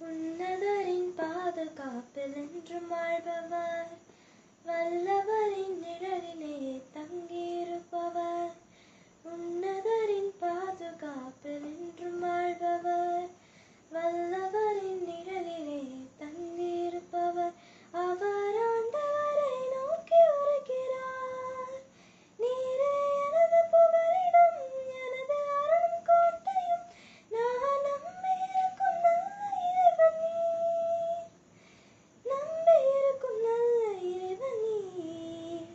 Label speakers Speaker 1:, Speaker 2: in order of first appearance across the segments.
Speaker 1: உன்னதரின் பாதுகாப்பில் என்றும் வாழ்பவர். வல்லவரின் நிழலிலே தங்கியிருப்பவர். உன்னதரின் பாதுகாப்பில் என்றும் வாழ்பவர் வல்லவரின் நிழலிலே தங்கியிருப்பவர் அவர் ஆண்டவரை நோக்கி வருகிறார் நீரே எனது புகலிடம் எனது அருளும் கோட்டையும் நான் நம்பியிருக்கும் நல்ல இறைவன் நீர் நம்பியிருக்கும் நல்ல இறைவன் நீர்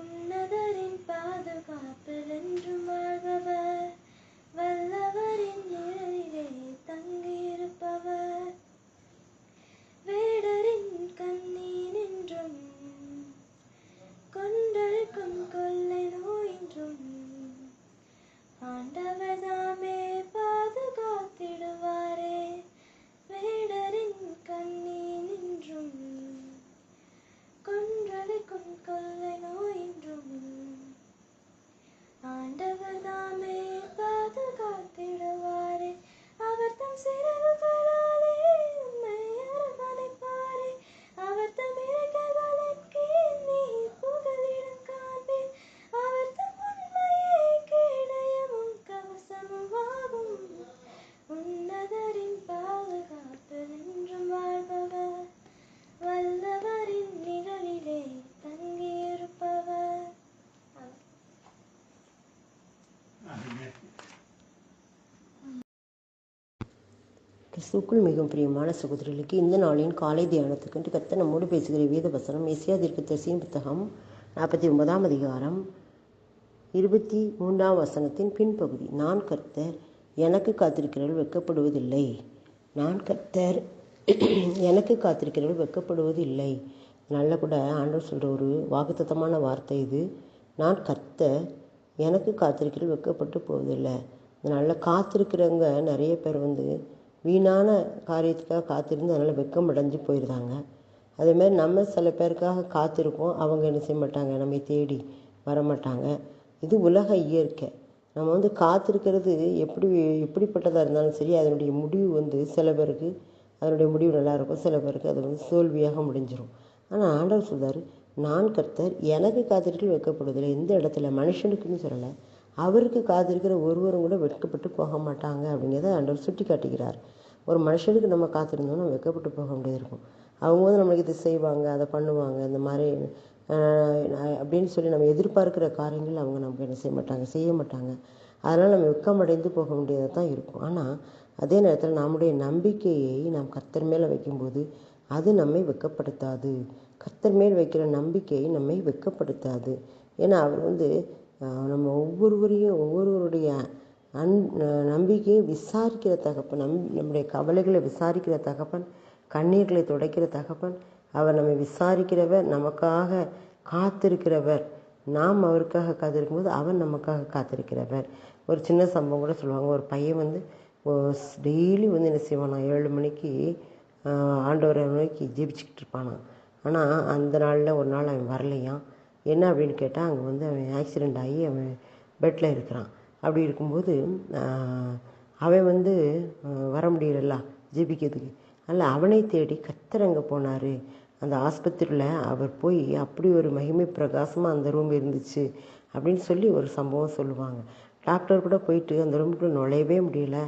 Speaker 1: உன்னதரின் பாதுகாப்பில் என்றும் வாழ்பவர் வல்லவரின் நிழலிலே தங்கியிருப்பவர் வேடரின் கண்ணீர் என்றும் கொன்றழிக்கும் கொள்ளை நோயின்றும் ஆண்டவர் தாமே பாதுகாத்திடுவாரே வேடரின் கண்ணீர் நின்றும் கொன்றழிக்கும் கொள்ளை நோயின்றும் ஆண்டவர் தாமே பாதுகாத்திடுவாரே அவர் தம் சிறகுகளாலே உம்மை அரவணைப்பாரே அவர் தம் இறக்கைகளின் கீழ் நீ புகலிடம் காண்பீர் அவர் தம் உண்மையை கேடயமும் கவசமும் ஆகும் உன்னதரின் பாதுகாப்பில் என்றும் வாழ்பவர் வல்லவரின் நிழலிலே தங்கியிருப்பவர்
Speaker 2: கிறிஸ்துக்குள் மிகவும் பிரியமான சகோதரிகளுக்கு இந்த நாளின் காலை தியானத்துக்கு கத்த நம்மோடு பேசுகிற வேத வசனம் எஸ்யா தீர்க்கதரிசியின் புத்தகம் நாற்பத்தி ஒன்பதாம் அதிகாரம் இருபத்தி மூன்றாம் வசனத்தின் பின்பகுதி. நான் கர்த்தர் எனக்கு காத்திருக்கிறவர்கள் வெட்கப்படுவதில்லை. நான் கர்த்தர் எனக்கு காத்திருக்கிறவர்கள் வெட்கப்படுவதில்லை. நல்ல கூட ஆண்டவர் சொல்கிற ஒரு வாக்குத்தத்தமான வார்த்தை இது. நான் கர்த்தர் எனக்கு காத்திருக்கிறவர்கள் வெட்கப்பட்டு போவதில்லை. அதனால் காத்திருக்கிறவங்க நிறைய பேர் வந்து வீணான காரியத்துக்காக காத்திருந்து அதனால் வெக்கம் அடைஞ்சு போயிடுறாங்க அதேமாதிரி நம்ம சில பேருக்காக காத்திருப்போம் அவங்க என்ன செய்ய மாட்டாங்க? நம்மை தேடி வரமாட்டாங்க. இது உலக இயற்கை. நம்ம வந்து காத்திருக்கிறது எப்படி எப்படிப்பட்டதாக இருந்தாலும் சரி அதனுடைய முடிவு வந்து சில பேருக்கு அதனுடைய முடிவு நல்லா இருக்கும். சில பேருக்கு அது வந்து தோல்வியாக முடிஞ்சிடும் ஆனால் ஆண்டவர் சொல்கிறார் நான் கர்த்தர் எனக்கு காத்திருக்கள் வைக்கப்படுவதில்லை. எந்த இடத்துல? மனுஷனுக்குன்னு சொல்லலை. அவருக்கு காத்திருக்கிற ஒருவரும் கூட வெட்கப்பட்டு போக மாட்டாங்க அப்படிங்கிறத ஆண்டவர் சுட்டி காட்டுகிறார் ஒரு மனுஷனுக்கு நம்ம காத்திருந்தோம்னா வெட்கப்பட்டு போக வேண்டியது இருக்கும். அவங்க வந்து நம்மளுக்கு இது செய்வாங்க அதை பண்ணுவாங்க இந்த மாதிரி அப்படின்னு சொல்லி நம்ம எதிர்பார்க்கிற காரியங்கள் அவங்க நமக்கு என்ன செய்ய மாட்டாங்க செய்ய மாட்டாங்க. அதனால் நம்ம வெக்கமடைந்து போக வேண்டியதாக தான் இருக்கும். ஆனால் அதே நேரத்தில் நம்முடைய நம்பிக்கையை நாம் கத்தர் மேலே வைக்கும்போது அது நம்மை வெக்கப்படுத்தாது கத்தர் மேல் வைக்கிற நம்பிக்கையை நம்மை வெக்கப்படுத்தாது ஏன்னா அவர் வந்து நம்ம ஒவ்வொருவரையும் ஒவ்வொருவருடைய அன் நம்பிக்கையை விசாரிக்கிற தகப்பன் நம் நம்முடைய கவலைகளை விசாரிக்கிற தகப்பன் கண்ணீர்களை துடைக்கிற தகப்பன் அவர் நம்மை விசாரிக்கிறவர் நமக்காக காத்திருக்கிறவர். நாம் அவருக்காக காத்திருக்கும்போது அவர் நமக்காக காத்திருக்கிறவர். ஒரு சின்ன சம்பவம் கூட சொல்லுவாங்க. ஒரு பையன் வந்து டெய்லி வந்து என்ன செய்வானா ஏழு மணிக்கு ஆஹ் ஆண்டவரை நோக்கி இருப்பானான் ஆனால் அந்த நாளில் ஒரு நாள் அவன் வரலையாம். என்ன அப்படின்னு கேட்டால் அங்கே வந்து அவன் ஆக்சிடெண்ட் ஆகி அவன் பெட்டில் இருக்கிறான். அப்படி இருக்கும்போது அவன் வந்து வர முடியலல்ல ஜெபிக்கிறதுக்கு. அதனால் அவனை தேடி கத்தர் அங்கே போனார். அந்த ஆஸ்பத்திரியில் அவர் போய் அப்படி ஒரு மகிமை பிரகாசமாக அந்த ரூம் இருந்துச்சு அப்படின்னு சொல்லி ஒரு சம்பவம் சொல்லுவாங்க. டாக்டர் கூட போயிட்டு அந்த ரூமுக்குள்ளே நுழையவே முடியல.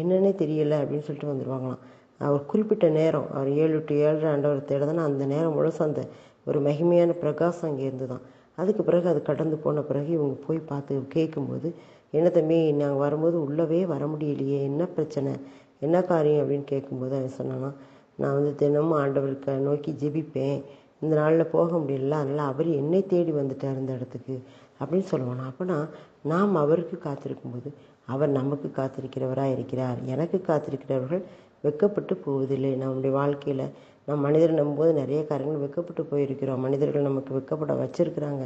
Speaker 2: என்னன்னே தெரியலை அப்படின்னு சொல்லிட்டு வந்துடுவாங்களாம் அவர் குறிப்பிட்ட நேரம் அவர் ஏழு டு ஏழரை ஆண்டவர் தேடுதுன்னா அந்த நேரம் முழுசும் அந்த ஒரு மகிமையான பிரகாசம் அங்கேருந்து தான் அதுக்கு பிறகு அது கடந்து போன பிறகு இவங்க போய் பார்த்து கேட்கும்போது என்ன தம்பி நாங்கள் வரும்போது உள்ளவே வர முடியலையே என்ன பிரச்சனை என்ன காரியம் அப்படின்னு கேட்கும்போது அவன் சொன்னான்னா நான் வந்து தினமும் ஆண்டவருக்கு நோக்கி ஜெபிப்பேன். இந்த நாளில் போக முடியல அதனால் அவர் என்னை தேடி வந்துட்டார் இந்த இடத்துக்கு அப்படின்னு சொல்லுவானா. அப்போனா நாம் அவருக்கு காத்திருக்கும்போது அவர் நமக்கு காத்திருக்கிறவராக இருக்கிறார். எனக்கு காத்திருக்கிறவர்கள் வெட்கப்பட்டு போவதில்லை. நம்முடைய வாழ்க்கையில் நம் மனிதரை நம்பும்போது நிறைய காரியங்கள் வெட்கப்பட்டு போயிருக்கிறோம். மனிதர்கள் நமக்கு வெக்கப்பட வச்சிருக்கிறாங்க.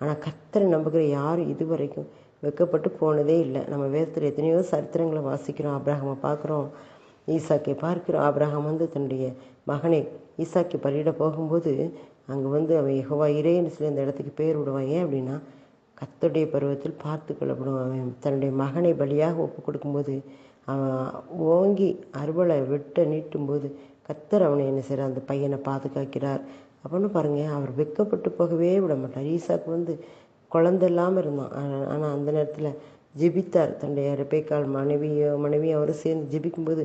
Speaker 2: ஆனால் கத்தரை நம்புகிற யாரும் இதுவரைக்கும் வெக்கப்பட்டு போனதே இல்லை. நம்ம வேதத்தில் எத்தனையோ சரித்திரங்களை வாசிக்கிறோம். அப்ராஹமை பார்க்குறோம். ஈசாக்கை பார்க்கிறோம். ஆபிரகாம் வந்து தன்னுடைய மகனை ஈசாக்கி பலியிட போகும்போது அங்கே வந்து அவன் எகவா இறைன்னு சொல்லி அந்த இடத்துக்கு பேர் விடுவான். ஏன் அப்படின்னா கர்த்தருடைய பருவத்தில் பார்த்து கொள்ளப்படும் அவன். தன்னுடைய மகனை பலியாக ஒப்பு கொடுக்கும்போது அவன் ஓங்கி அறுவலை வெட்ட நீட்டும்போது கத்தர் அவனை என்ன செய்கிறார் அந்த பையனை பாதுகாக்கிறார். அப்படின்னு பாருங்கள் அவர் வெட்கப்பட்டு போகவே விட மாட்டார் ஈசாக்கு வந்து குழந்த இல்லாமல் இருந்தான். ஆனால் அந்த நேரத்தில் ஜெபித்தார். தன்னுடைய ரெப்பேக்கால் மனைவியோ மனைவியும் அவரும் சேர்ந்து ஜெபிக்கும்போது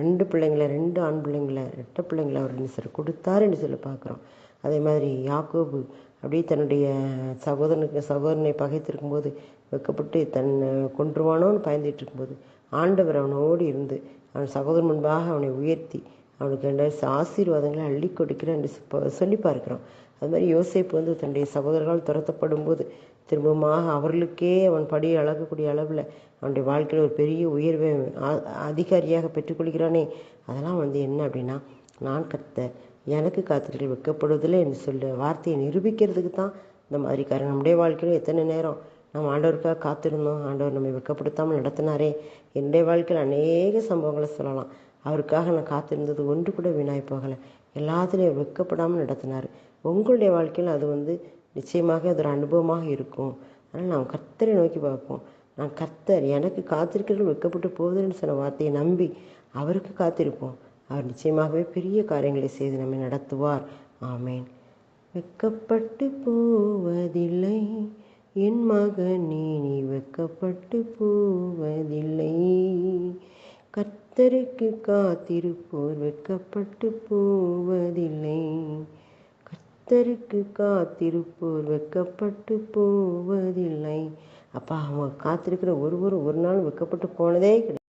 Speaker 2: ரெண்டு பிள்ளைங்கள ரெண்டு ஆண் பிள்ளைங்கள ரெட்டை பிள்ளைங்கள அவர் என்ன சார் கொடுத்தாரு என்று சொல்லி பார்க்குறோம். அதே மாதிரி யாக்கோபு அப்படியே தன்னுடைய சகோதரனுக்கு சகோதரனை பகைத்திருக்கும்போது வெக்கப்பட்டு தன்னை கொன்றுவானோன்னு பயந்துட்டு இருக்கும்போது ஆண்டவர் அவனோடு இருந்து அவன் சகோதரன் முன்பாக அவனை உயர்த்தி அவனுக்கு ரெண்டு ஆசீர்வாதங்களை அள்ளி கொடுக்கிறேன் என்று சொல்லி பார்க்குறான். அது மாதிரி யோசிப்பு வந்து தன்னுடைய சகோதரர்கள் துரத்தப்படும் போது திரும்பமாக அவர்களுக்கே அவன் படி அளக்கக்கூடிய அளவில் அவனுடைய வாழ்க்கையில் ஒரு பெரிய உயர்வை அதிகாரியாக பெற்றுக்கொள்கிறானே. அதெல்லாம் வந்து என்ன அப்படின்னா நான் கத்த எனக்கு காத்திரிகள் வைக்கப்படுவதில்லை என்று சொல்ல வார்த்தையை நிரூபிக்கிறதுக்கு தான் இந்த மாதிரி காரணம். நம்முடைய வாழ்க்கையில் எத்தனை நேரம் நம்ம ஆண்டவருக்காக காத்திருந்தோம் ஆண்டவர் நம்மை வெட்கப்படுத்தாமல் நடத்தினாரே. என்னுடைய வாழ்க்கையில் அநேக சம்பவங்களை சொல்லலாம். அவருக்காக நான் காத்திருந்தது ஒன்று கூட வீணாய் போகலை. எல்லாத்துலேயும் வெட்கப்படாமல் நடத்தினார். உங்களுடைய வாழ்க்கையில் அது வந்து நிச்சயமாக அது ஒரு அனுபவமாக இருக்கும். அதனால் நாம் கர்த்தரை நோக்கி பார்ப்போம். நான் கர்த்தர் எனக்கு காத்திருக்கிறவர்கள் வெட்கப்பட்டு போகுதுன்னு சொன்ன வார்த்தையை நம்பி அவருக்கு காத்திருப்போம். அவர் நிச்சயமாகவே பெரிய காரியங்களை செய்து நம்மை நடத்துவார். ஆமேன். வெட்கப்பட்டு போவதில்லை. என் மகனே நீ வெட்கப்பட்டு போவதில்லை. கர்த்தருக்கு காத்திருப்போர் வெட்கப்பட்டு போவதில்லை. கர்த்தருக்கு காத்திருப்போர் வெட்கப்பட்டு போவதில்லை. அப்பா அவங்க காத்திருக்கிற ஒருவரும் ஒரு நாள் வெட்கப்பட்டு போனதே கிடையாது.